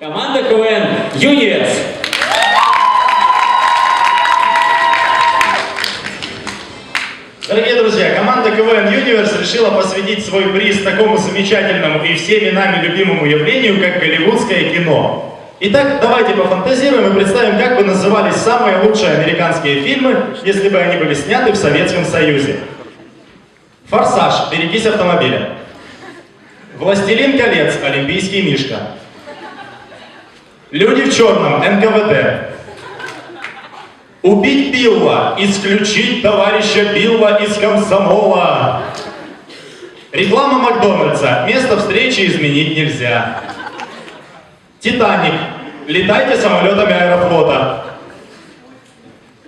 Команда КВН Юниверс. Дорогие друзья, команда КВН Universe решила посвятить свой приз такому замечательному и всеми нами любимому явлению, как голливудское кино. Итак, давайте пофантазируем и представим, как бы назывались самые лучшие американские фильмы, если бы они были сняты в Советском Союзе. «Форсаж. Берегись автомобиля». «Властелин колец. Олимпийский мишка». «Люди в черном. НКВД». Убить Билла, исключить товарища Билла из комсомола. Реклама Макдональдса. Место встречи изменить нельзя. Титаник. Летайте самолетами аэрофлота.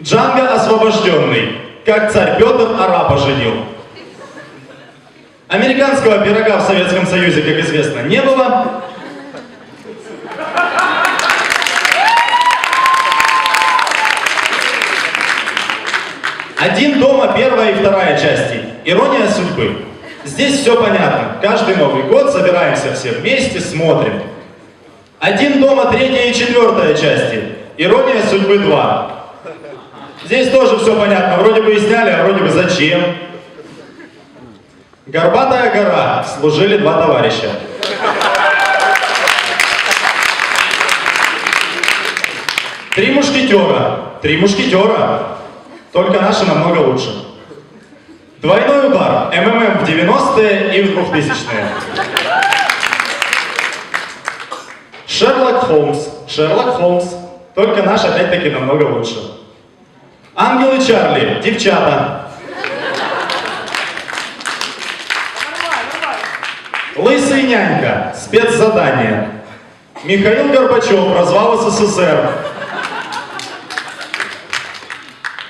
Джанго освобожденный. Как царь Петр араба женил. Американского пирога в Советском Союзе, как известно, не было. Один дома, первая и вторая части. Ирония судьбы. Здесь все понятно. Каждый Новый год собираемся все вместе, смотрим. Один дома, третья и четвертая части. Ирония судьбы 2. Здесь тоже все понятно. Вроде бы и сняли, а вроде бы зачем. Горбатая гора. Служили два товарища. Три мушкетера. Три мушкетера. Только наши намного лучше. Двойной удар. МММ в 90-е и в 2000-е. Шерлок Холмс. Шерлок Холмс. Только наш опять-таки намного лучше. Ангелы Чарли. Девчата. Лысый нянька. Спецзадание. Михаил Горбачев. Развал СССР.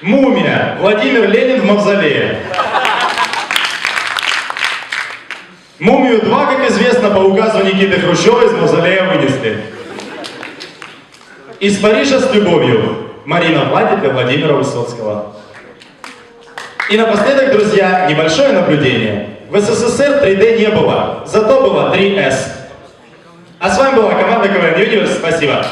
Мумия. Владимир Ленин в мавзолее. Мумию 2, как известно, по указу Никиты Хрущева из мавзолея вынесли. Из Парижа с любовью. Марина Владик для Владимира Высоцкого. И напоследок, друзья, небольшое наблюдение. В СССР 3D не было, зато было 3S. А с вами была команда КВН Юниверс. Спасибо.